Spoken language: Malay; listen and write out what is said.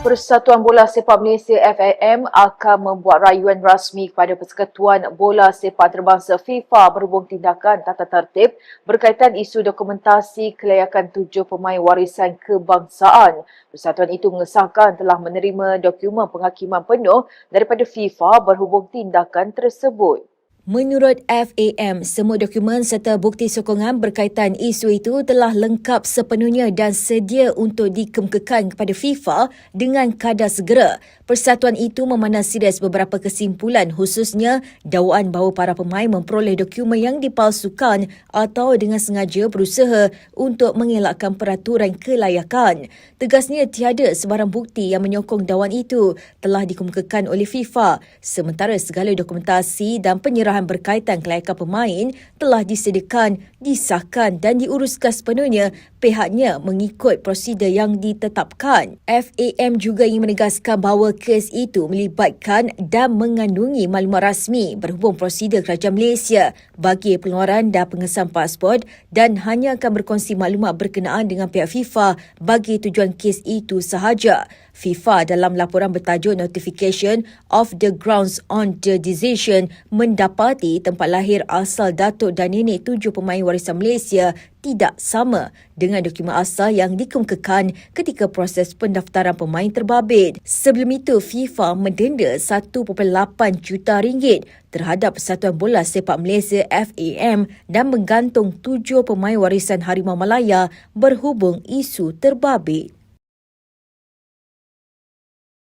Persatuan Bola Sepak Malaysia FAM akan membuat rayuan rasmi kepada Persekutuan Bola Sepak Antarabangsa FIFA berhubung tindakan tata tertib berkaitan isu dokumentasi kelayakan tujuh pemain warisan kebangsaan. Persatuan itu mengesahkan telah menerima dokumen penghakiman penuh daripada FIFA berhubung tindakan tersebut. Menurut FAM, semua dokumen serta bukti sokongan berkaitan isu itu telah lengkap sepenuhnya dan sedia untuk dikemukakan kepada FIFA dengan kadar segera. Persatuan itu memandang serius beberapa kesimpulan khususnya dakwaan bahawa para pemain memperoleh dokumen yang dipalsukan atau dengan sengaja berusaha untuk mengelakkan peraturan kelayakan. Tegasnya tiada sebarang bukti yang menyokong dakwaan itu telah dikemukakan oleh FIFA sementara segala dokumentasi dan penyerahan berkaitan kelayakan pemain telah disediakan, disahkan dan diuruskan sepenuhnya pihaknya mengikut prosedur yang ditetapkan. FAM juga ingin menegaskan bahawa kes itu melibatkan dan mengandungi maklumat rasmi berhubung prosedur kerajaan Malaysia bagi pengeluaran dan pengesahan pasport dan hanya akan berkongsi maklumat berkenaan dengan pihak FIFA bagi tujuan kes itu sahaja. FIFA dalam laporan bertajuk Notification of the Grounds on the Decision mendapati tempat lahir asal datuk dan nenek tujuh pemain warisan Malaysia tidak sama dengan dokumen asal yang dikemukakan ketika proses pendaftaran pemain terbabit. Sebelum itu, FIFA mendenda 1.8 juta ringgit terhadap Persatuan Bola Sepak Malaysia FAM dan menggantung tujuh pemain warisan Harimau Malaya berhubung isu terbabit.